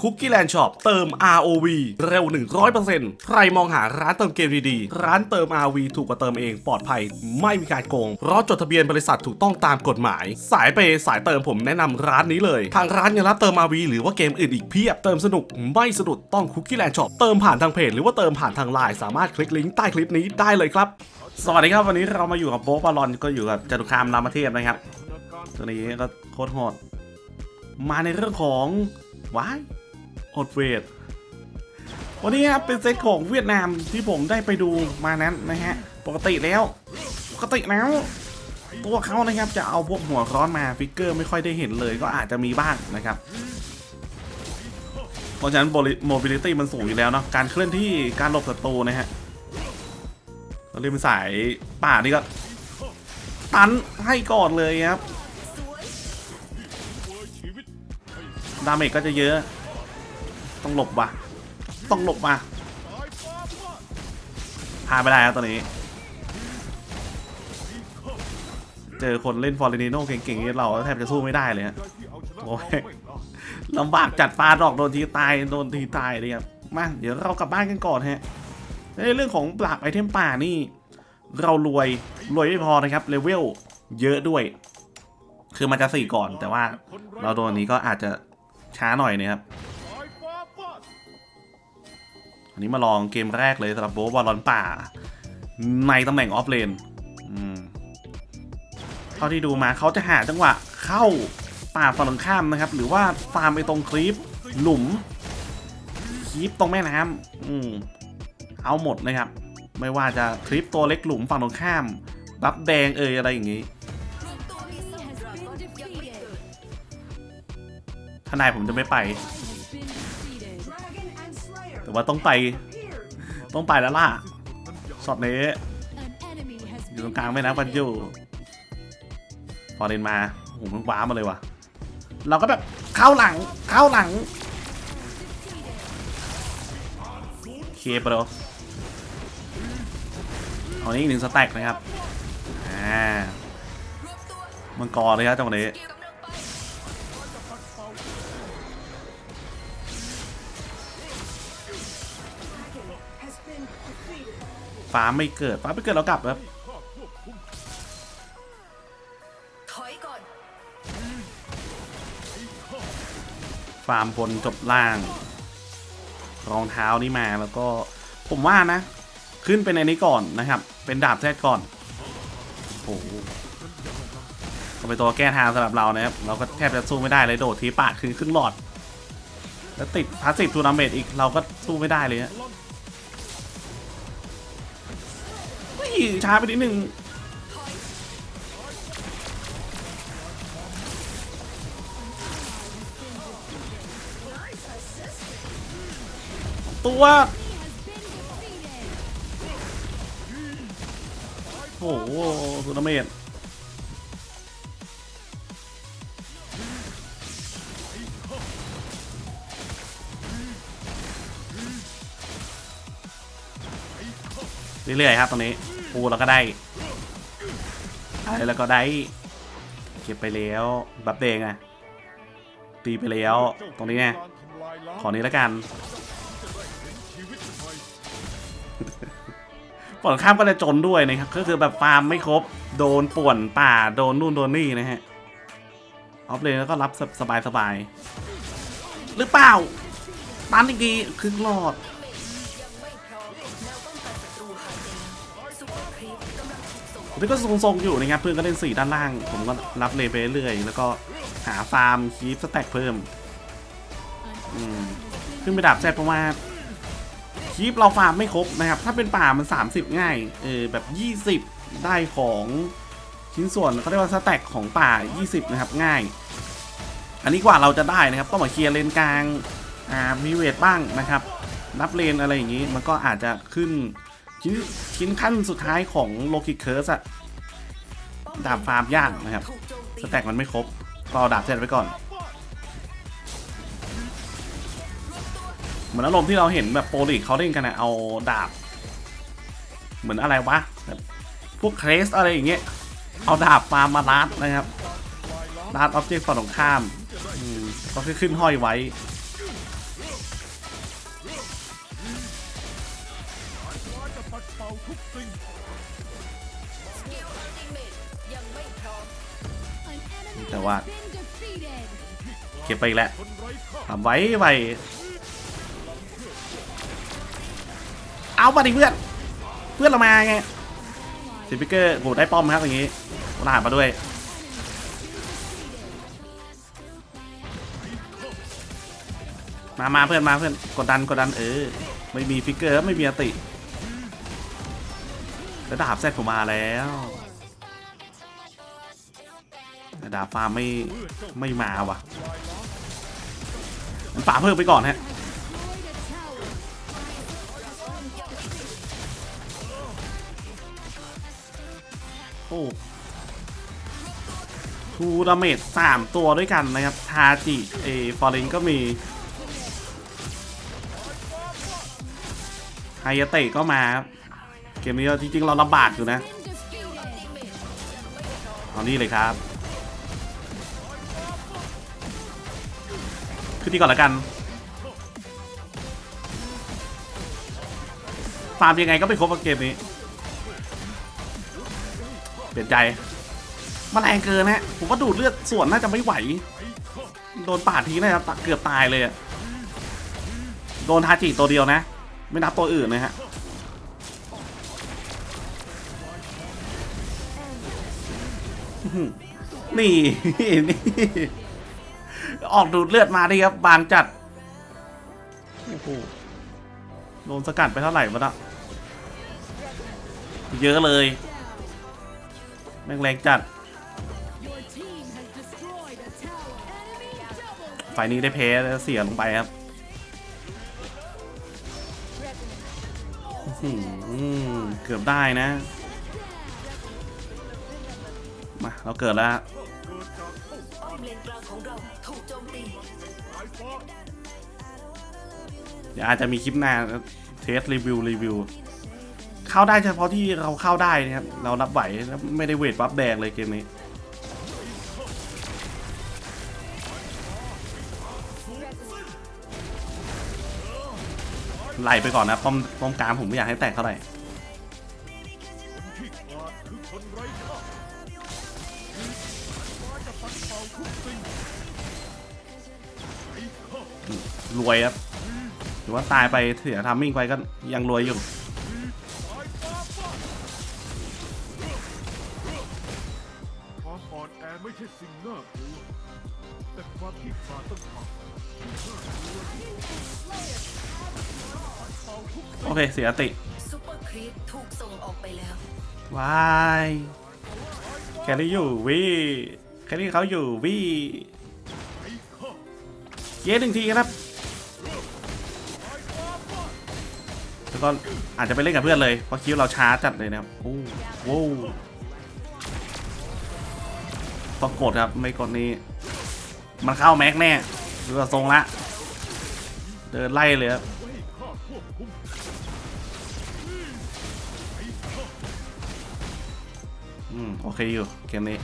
Cookie Land Shop เติม ROV เร็ว 100%ใครมองหาร้านเติมเกมดีๆ ร้านเติม ROV ถูกกว่าเติมเองปลอดภัย ไม่มีการโกง เพราะจดทะเบียนบริษัทถูกต้องตามกฎหมาย สายเปย์สายเติมผมแนะนำร้านนี้เลย ทางร้านยังรับเติม ROV หรือว่าเกมอื่นอีกเพียบ เติมสนุกไม่สะดุดต้อง Cookie Land Shop เติมผ่านทางเพจหรือว่าเติมผ่านทางไลน์สามารถคลิกลิงก์ใต้คลิปนี้ได้เลยครับ สวัสดีครับวันนี้เรามาอยู่กับโบ๊บอลลอนก็อยู่กับจตุคามรามเทพนะครับตัวนี้ก็โคตรโหดมาในเรื่องของว้าย อดเวท วันนี้ครับเป็นเซตของเวียดนามที่ผมได้ไปดูมานั้นนะฮะ ปกติแล้ว ปกติแล้ว ตัวเขานะครับจะเอาพวกหัวร้อนมาฟิกเกอร์ไม่ค่อยได้เห็นเลยก็อาจจะมีบ้างนะครับเพราะฉะนั้นโมบิลิตี้มันสูงอยู่แล้วเนาะการเคลื่อนที่การหลบศัตรูนะฮะเราเรียกเป็นสายป่านี่ก็ตันให้ก่อนเลยครับดาเมจก็จะเยอะ ต้องหลบว่ะ ต้องหลบมาพาไปได้ครับตอนนี้ เจอคนเล่นฟอร์เรนิโนเก่งๆเราแทบจะสู้ไม่ได้เลยฮะโอ้ยลำบากจัดปลาดอกโดนทีตายโดนทีตายเลยครับมาเดี๋ยวเรากลับบ้านกันก่อนฮะในเรื่องของปราบไอเทมป่านี่ เรารวยรวยไม่พอนะครับเลเวลเยอะด้วย คือมันจะสี่ก่อนแต่ว่าเราโดนนี้ก็อาจจะช้าหน่อยนะครับันนี้มาลองเกมแรกเลยสำหรับโบบอลลอนป่า ในตำแหน่งออฟเลนเท่าที่ดูมาเขาจะหาจังหวะเข้าป่าฝั่งตรงข้ามนะครับ หรือว่าฟาร์มไปตรงคลิปหลุมคลิปตรงแม่น้ำอืมเอาหมดนะครับ ไม่ว่าจะคลิปตัวเล็กหลุมฝั่งตรงข้าม บัฟแดงเอยอะไรอย่างนี้ทนายผมจะไม่ไป แต่ว่าต้องไป ต้องไปแล้วล่ะช็อตนี้อยู่ตรงกลางไม่นะปันยูพอเดินมาโอ้โหมันว้ามาเลยว่ะ เราก็แบบเข้าหลังเข้าหลังเคปโรเอานี้อีกหนึ่งสแต็กนะครับ อ่ามังกรเลยครับจังหวะนี้ ฟ้าไม่เกิดฟ้าไม่เกิดเรากลับครับถอยก่อนฟาร์มบนจบล่าง รองเท้านี่มาแล้วก็ผมว่านะ ขึ้นเป็นในนี้ก่อนนะครับ เป็นดาบแท้ก่อนโอ้โหก็เป็นตัวแก้ทางสำหรับเรานะครับ เราก็แทบจะสู้ไม่ได้เลยโดดทีปาดขึ้นครึ่งหลอด แล้วติดพาสซีฟทูนาเมตอีกเราก็สู้ไม่ได้เลยฮะ ช้าไปนิดนึงตัวโอ้โหทูนาเมตเรื่อยๆครับตรงนี้ ปูแล้วก็ได้อะไรแล้วก็ได้ เก็บไปแล้วบัฟเดงอะตีไปแล้ว ตรงนี้ไงขอนี้แล้วกันฝั่งข้ามก็จะจนด้วยนะครับ ก็คือแบบฟาร์มไม่ครบ โดนป่วนป่า โดนนู่นโดนนี่นะฮะ ออฟเลนแล้วก็รับสบายสบาย หรือเปล่าตันอีกทีครึ่งหลอด นี่ก็ทรงๆอยู่นะครับเพื่อนก็เล่นสีด้านล่าง ผมก็รับเลไปเรื่อยแล้วก็หาฟาร์มคีฟสแต็กเพิ่มขึ้นไปดับแซดเพระว่าคีฟเราฟาร์มไม่ครบนะครับ ถ้าเป็นป่ามัน 30 ง่ายเออแบบ 20 ได้ของชิ้นส่วนเขาเรียกว่าสแต็กของป่า 20 นะครับง่าย อันนี้กว่าเราจะได้นะครับต้องมาเคลียร์เลนกลางอ่ามีเวทบ้างนะครับ รับเลนอะไรอย่างนี้มันก็อาจจะขึ้น ชิ้นชิ้นขั้นสุดท้ายของโลกิเคิร์สอะดาบฟาร์มยากนะครับ สแต็กมันไม่ครบก็เอาดาบเซตไว้ก่อน เหมือนอารมณ์ที่เราเห็นแบบโปรลีกเขาเล่นกันนะเอาดาบ เหมือนอะไรวะแบบพวกเครสอะไรอย่างเงี้ย เอาดาบฟาร์มมาลัดนะครับลัดออบเจกต์ฝั่งตรงข้ามอืมก็คือขึ้นห้อยไว้ ก็บไปอีกแล้วทำไว้ไวเอามาดิเพื่อน เพื่อนเรามาไงซิปิเกอร์โหได้ป้อมครับอย่างงี้ลาดมาด้วยมามาเพื่อนมาเพื่อนกดดันกดดันเออไม่มีฟิกเกอร์ไม่มีอติแล้วดาบแซดผมมาแล้วดาบฟาร์มไม่ไม่มาว่ะ มันฝาเพิ่มไปก่อนฮะโอ้ทูดาเมจสามตัวด้วยกันนะครับ ทาจิ เอฟอร์เรนก็มีไฮยาเตะก็มาครับ เกมนี้จริงๆ เราลำบากอยู่นะ เอานี่เลยครับ ตีก่อนละกัน ฟาร์มยังไงก็ไม่ครบเกมนี้ เปลี่ยนใจมันแรงเกินฮะผมว่าดูดเลือดส่วนน่าจะไม่ไหว โดนปาดทีน่าจะเกือบตายเลยอะโดนทาจิตัวเดียวนะ ไม่นับตัวอื่นนะฮะนี่นี่ ออกดูดเลือดมาดิครับ บางจัดโอ้โหโดนสกัดไปเท่าไหร่วะน่ะเยอะเลย แม่งแรงจัดไฟนี้ได้เพลแล้วเสียลงไปครับเกือบได้นะ มา เราเกิดแล้ว เดี๋ยวอาจจะมีคลิปหน้าเทสรีวิวรีวิวเข้าได้เฉพาะที่เราเข้าได้นะครับเรารับไหวไม่ได้เวทบัฟแดงเลยเกมนี้ไล่ไปก่อนนะป้อมป้อมกลางผมไม่อยากให้แตกเท่าไหร่ รวยครับหรือว่าตายไปเสียทัมมิ่งไปก็ยังรวยอยู่ความอ่อนแอไม่ใช่สิ่งน่ากลัวแต่ความผิดพลาดต้องทำโอเค เสียติซูเปอร์ครีปถูกส่งออกไปแล้ววายแคลรี่อยู่วิแคลรี่เขาอยู่วิเย้หนึ่งทีครับ แล้วก็อาจจะไปเล่นกับเพื่อนเลยเพราะคิวเราช้าจัดเลยนะครับโอ้โหต้องกดครับไม่กดนี้ มันเข้าแม็กแน่ดูว่าทรงละเดินไล่เลยครับอืมโอเคอยู่เกมนี้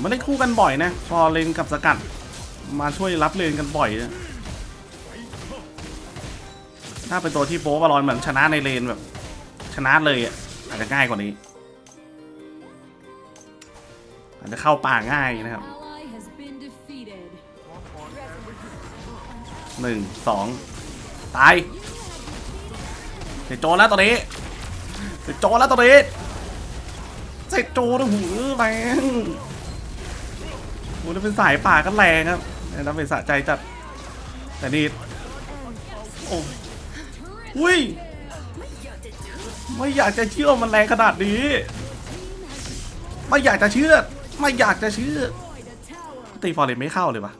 ไม่ได้คู่กันบ่อยนะพอเลนกับสกัด มาช่วยรับเลนกันบ่อยนะถ้าเป็นตัวที่โป๊บอลอนเหมือนชนะในเลนแบบ ชนะเลยอะอาจจะง่ายกว่านี้ อาจจะเข้าป่าง่ายนะครับหนึ่งสองตายเสร็จโจแล้วตอนนี้เสร็จโจแล้วตอนนี้เสร็จโจแล้วหูแรง โอ้แล้วเป็นสายป่าก็แรงครับแล้วเป็นสะใจจัด แต่นี่โอ้อุ้ย ไม่อยากจะเชื่อมันแรงขนาดนี้ ไม่อยากจะเชื่อ ไม่อยากจะเชื่อ ตีฟอร์เรนไม่เข้าเลยวะ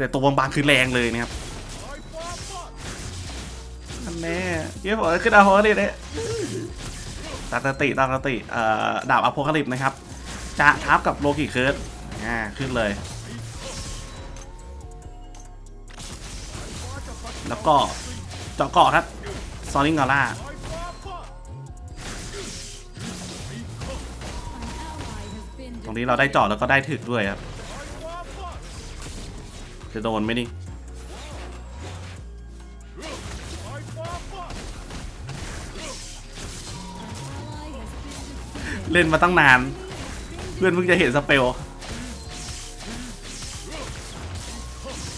แต่ตัวบางๆคือแรงเลยนะครับอันแน่เยี่ยมบอกขึ้นอาพอดีเลยตามสติตามสติเอ่อดาบอโพคาลิปส์นะครับ จะทับกับโลกิเคิร์ดอ่าขึ้นเลย แล้วก็เจาะเกาะครับซอนิงกอล่าตรงนี้เราได้เจาะแล้วก็ได้ถึกด้วยครับ จะโดนไหมนี่เล่นมาตั้งนาน เพื่อนเพิ่งจะเห็นสเปล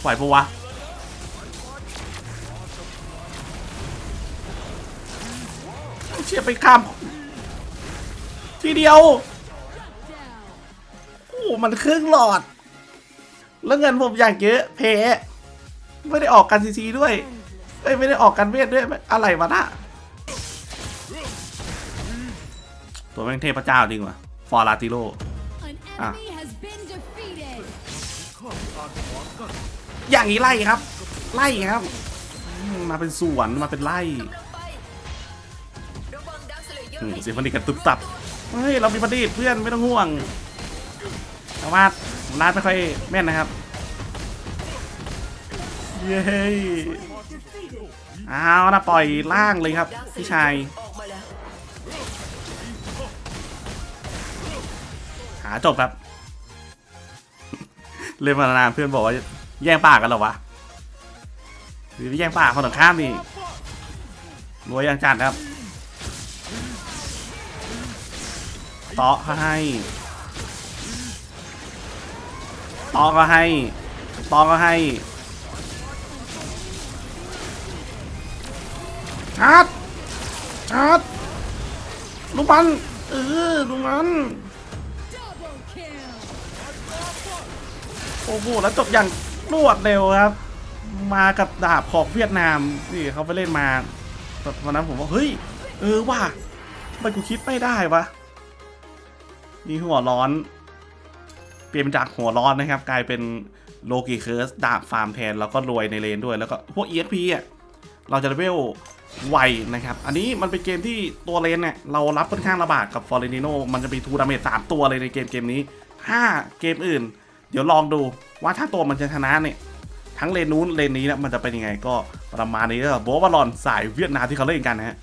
ไหวปะวะเชียไปข้าม ทีเดียว โอ้มันครึ่งหลอด แล้วเงินผมอย่างเยอะเพไม่ได้ออกกันซีซีด้วยเอ้ยไม่ได้ออกกันเวทด้วยอะไรวะนะตัวแม่งเทพเจ้าจริงวะฟอร์ลาติโ An Ah. enemy has been defeated. อย่างนี้ไล่ครับ ไล่ครับอืมมาเป็นสวนมาเป็นไล่กำลังไประวังดักสเลเยออืมร์เสียงพันดีกันตุบตับ เฮ้ย เรามีพันดีเพื่อนไม่ต้องห่วงแต่ว่าร้านไม่ค่อยแม่นนะครับ เย้เอานะปล่อยล่างเลยครับดักสเลพี่เยชายาจบครับเล่นมานานเพื่อนบอกว่าแย่งปากกันหรอวะหรือแย่งปากคนตรงข้ามนี่รวยยังจัดครับเตาะเขาให้เตาะก็ให้เตาะก็ให้ชาร์จชาร์จลูกมันเออลูกมัน อ้โหแล้วจบอย่างรวดเร็วครับ มากับดาบของเวียดนามนี่เขาไปเล่นมาตอนนั้นผมว่าเฮ้ย เออว่ะทำไมกูคิดไม่ได้วะนี่หัวร้อน เปลี่ยนจากหัวร้อนนะครับ กลายเป็นโลกิเคิร์สดาบฟาร์มแทนแล้วก็รวยในเลนด้วยแล้วก็พวก EXP อะเราจะเลเวลไวนะครับ อันนี้มันเป็นเกมที่ตัวเลนเนี่ยเรารับค่อนข้างลำบากกับฟอร์เรนิโนมันจะมีทูดาเมจสามตัวเลยในเกมเกมนี้ถ้าเกมอื่น เดี๋ยวลองดูว่าถ้าตัวมันจะชนะเนี่ยทั้งเลนนู้นเลนนี้เนี่ยมันจะเป็นยังไงก็ประมาณนี้ก็โบบอลลอนสายเวียดนามที่เขาเล่นกันนะฮะ